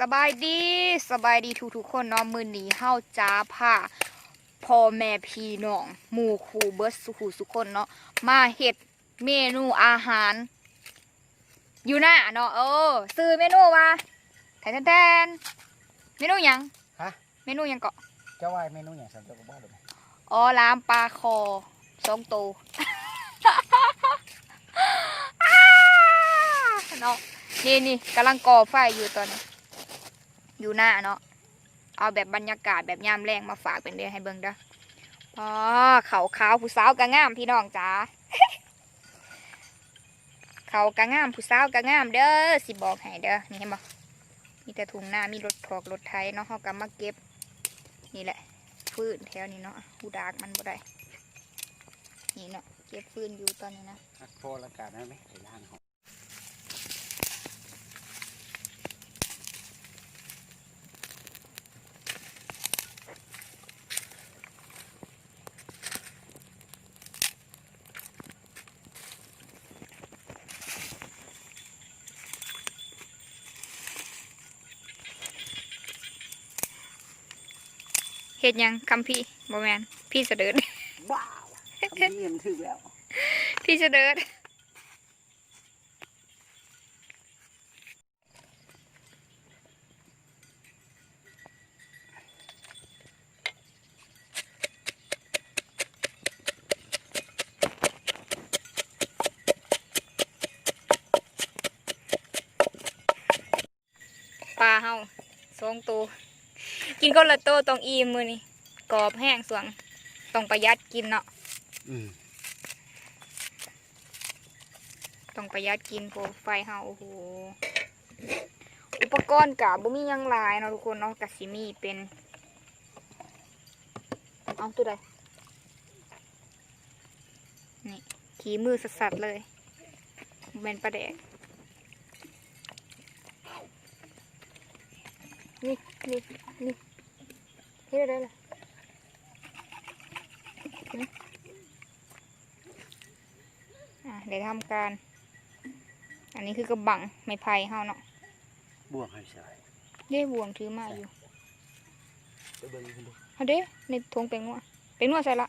สบายดีสบายดีทุกทุกๆคนเนาะมือนี้เฮาจ้าผ้าพ่อแม่พี่น้องหมู่ครูเบิร์ดสุขุสุกคนเนาะมาเฮ็ดเมนูอาหาร อยู่หน้าเนาะเออซื้อเมนูว่าแทนแทนๆเมนูหยังฮะเมนูหยังเกาะเจ้าว่าเมนูอย่างสันเจ้าก็บอกเลยอ๋อลามปลาคอสองตัวอ้าเนาะนี่นี่กำลังก่อไฟอยู่ตอนนี้ อยู่หน้าเนาะเอาแบบบรรยากาศแบบยามแรงมาฝากเป็นเดือนให้เบิ่งเด้ออ๋อเขาขาวผู้สาวกะงามพี่น้องจ๋าเขากะงามผู้สาวกะงามเด้อสิบอกให้เด้อนี่เห็นบ่มีแต่ถุงหน้ามีรถถอกรถไถเนาะเขากำมาเก็บ นี่แหละ ฟืนแถวนี้เนาะหูดากมันบ่ได้นี่เนาะเก็บฟืนอยู่ตอนนี้นะฮักโฟละกันได้ไหมไอ้ล่างขอ งเฮ็ดหยังคำพี่บ่แมนพี่เสดิร์ดว้าวทำเนียมถึกแล้ว พี่เสดิร์ดปลาเฮาสองตัว กินคนละตัวต้องอิ่มมือนี่กรอบแห้งสวงต้องประหยัดกินเนาะอืมต้องประหยัดกินโปรไฟเฮาโอ้โหอุปกรณ์กะบ่มีหยังหลายเนาะทุกคนเนาะกะสิมีเป็นเอาตัวใดนี่ขีมือสัสๆเลยบ่แม่นปลาแดก นี่นี่นี่เฮ็ดได้เลยหึอะเดี๋ยวทำการ อันนี้คือกระบังไม้ไผ่เฮาเนาะบ่วกให้ใส่เด้บ่วงถือมาอยู่เบิ่งกันดูเอาเด้ในถุงเป็งนัวเป็งนัวใส่ละ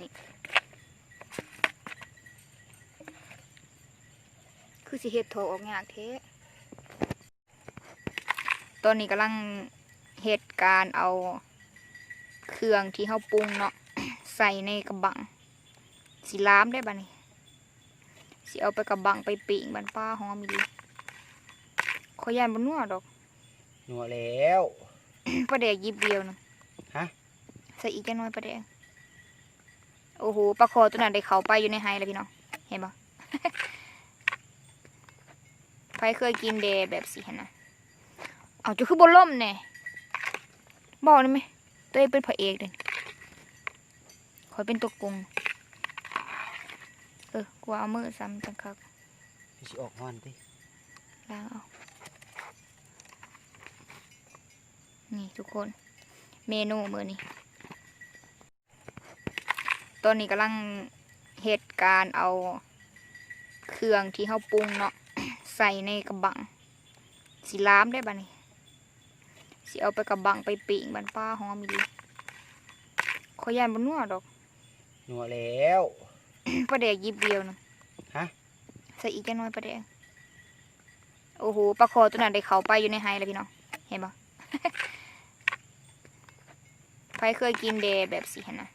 นี่ คือสิเฮ็ดโถออกยากเทตอนนี้กำลังเหตุการณ์เอา เครื่องที่เฮาปรุงเนาะใส่ในกระบังสิล้ามได้บ่นี่สิเอาไปกระบังไปปิ่งบันป้าหอมอีหลีขอยานบ่นัวดอกหนัวแล้วปลาแดกยิบเดียวหนึงฮะใส่อีกจังน้อยปลาแดกโอ้โหปลาคอตัวนั้นได้เข้าไปอยู่ในไฮแล้วพี่น้องเห็นบ่ใครเคยกินเดแบบสิเห็นนะเอาจะคือบนล่มแน่บอกได้ไหมตัวเองเป็นพระเอกเลยคอยเป็นตัวกงเออกูเอามือซ้ำจังคักสิออกฮอนติล้างเอานี่ทุกคน เมนูมือนี้ตอนนี้กำลังเหตุการณ์เอาเครื่องที่เฮาปรุงเนาะ ใส่ในกระบังสิล้ามได้บ่นี่สิเอาไปกระบังไปปิ่งบันป้าหอมอีหลีขอยานบนนัวดอกหนัวแล้วปลาแดกยิบเดียวหนึงฮะใส่อีกจังน้อยปลาแดกโอ้โหปลาคอตัวนั้นได้เข้าไปอยู่ในไฮแล้วพี่น้องเห็นปะใครเคยกินเดแบบสิเห็นนะ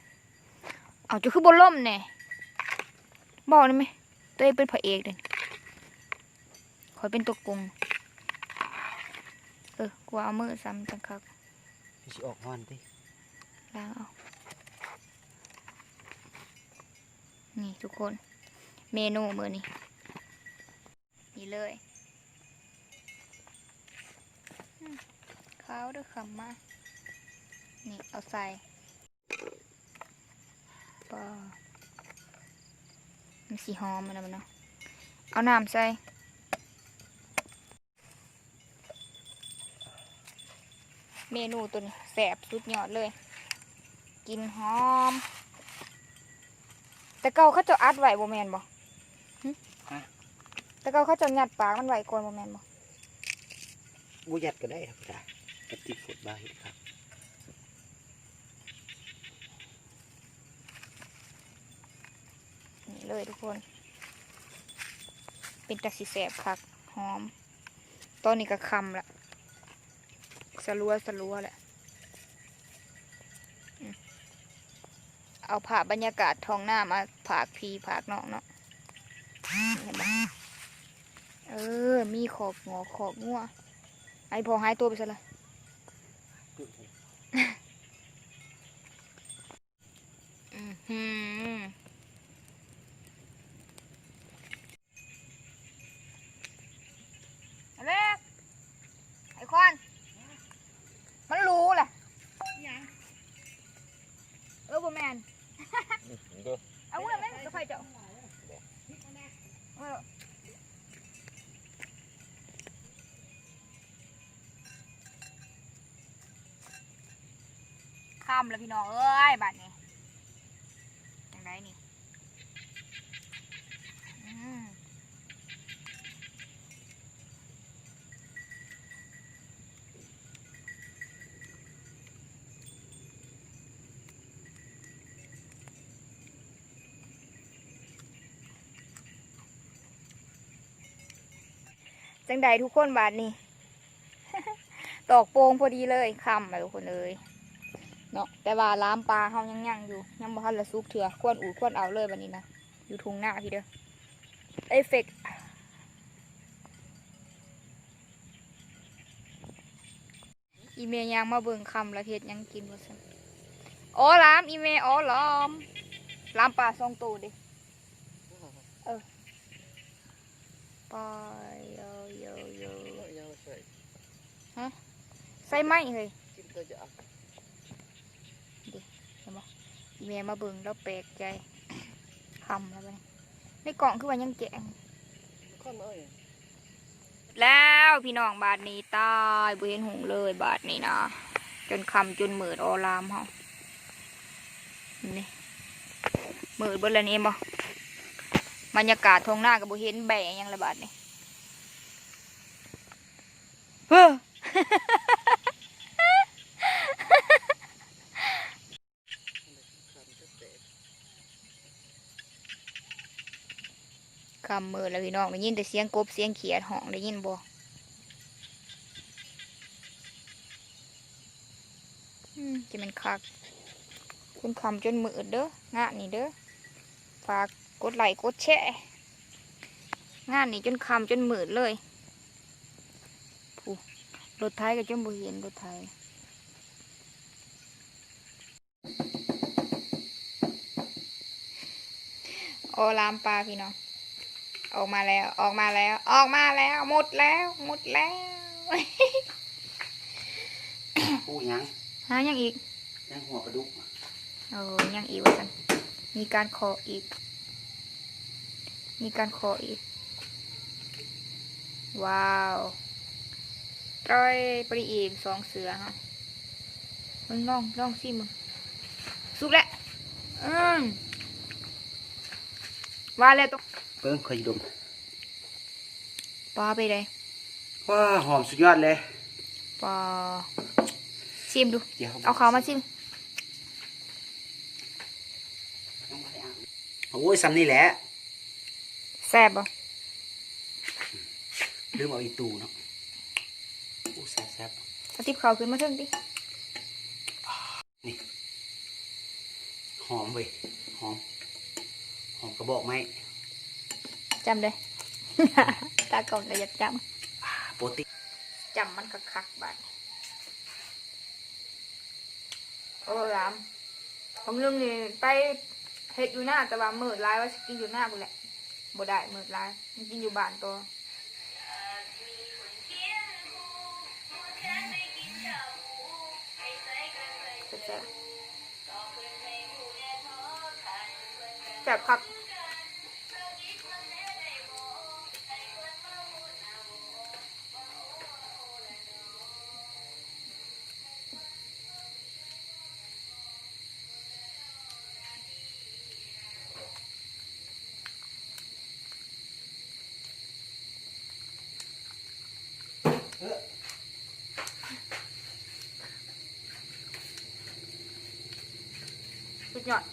เอาจะคือบนล่มแน่บอกได้ไหมตัวเองเป็นพระเอกเลย คอยเป็นตัวกง เออกูเอามือซ้ำจังคักสิออกฮอนติล้างเอานี่ทุกคน เมนูมือนี่นี่เลยอืมข้าวด้วยคำมา นี่ เอาใส่ปอมันสีหอมมันนะมันเนาะ เอาน้ำใส่ เมนูตัวนี้แสบสุดยอดเลย กินหอม แต่เก่าเขาจะอัดไว้บ่แมนบ่หึแต่เก่าเขาจะงัดปากมันไว้ก่อนบ่แมนบ่บูยัดก็ได้ครับจ้ะกระติกฝดบาเห็ดครับนี่เลยทุกคน เป็นตาสีแสบคักหอม ตอนนี้ก็คำละ สลัวสลัวแหละ เอาผ่าบรรยากาศท้องหน้ามาผากพีผากนอกเนาะเห็นไหมเออ มีขอบงอขอบงัวไอพอหายตัวไปซะละอือหือ อเล็กไอ้ควันมันรู้แหละเออบ่แมนเอาเมื่อแม่งจะไฟเจ้าเออ ข้ามแล้วพี่น้องเอ้ยบาดนี้ยังไงนี่จังใดทุกคนบาทนี้ตอกโปงพอดีเลยคำเลยทุกคนเลย เนาะแต่ว่าล้ามปลาเขายังยังอยู่ยังบ่ทันละซุกเถื่อควรอูควรเอาเลยบันนี้นะอยู่ทุงหน้าพี่เด้อเอฟเฟกอีเมยยังมาเบิ่งคำละเทศยังกินว่าซั่นอ๋อล้ามอีเมอ๋อล้อมล้ามปลาสองตัวดิปล่อยโยโยโยใส่ไหมเลย อีเมลมาเบิ่งแล้วแปลกใจคำแล้วไปในกล่องคือว่ายังแกงแล้วพี่น้องบาทนี้ตายบ่เห็นหงเลยบาทนี้นะจนคำจนมืดออลามเฮานี่มืดเบิดแล้วนี่บ่บรรยากาศทงหน้ากับบ่เห็นแบะหยังละบาทนี่เฮ้อ คำมือแล้วพี่น้องได้ยินแต่เสียงกบเสียงเขียดห้องได้ยินบ่อืมจะเป็นคักคุณคำจนมืดเด้องานนี่เด้อฝากกดไลค์กดแชร์งานนี่จนคำจนมืดเลยผู้รถไทยก็จนบ่เห็นรถไทยโอลามปลาพี่น้อง ออกมาแล้วออกมาแล้ว ออกมาแล้ว หมดแล้วหมดแล้วปูหยังหายังอีกยังหัวปลาดุกเออยังอีกว่ากันมีการขออีก มีการขออีก ว้าวต้อยปรีอีกสองเสือฮะมึงลองลองสิมึงสุกแล้วอืมว่าแล้วต้อง เปิ้งเคยดมปลาไปเลยว้าหอมสุดยอดเลยปลาชิมดู เดี๋ยวเอาเขามาชิมโอ้ยซ้ำนี่แหละแซ่บบ่ลืมเอาอีตูเนาะโอ้แซ่บแซ่บเอาติบเขาขึ้นมาเทิงดินี่หอมเว้ยหอมหอมกระบอกไม้ จำเลยตากล่องก็อยากจอ่าโปรตีนำจำมันคักๆบาดโอ้ลามผมลืมนี่ไปเฮ็ดอยู่หน้าแต่ว่ามืดร้ายว่าสิกินอยู่หน้ากูแหละบ่ได้มืดร้ายมันกินอยู่บ้านตัวแซ่บๆแซ่บคัก สุดยอด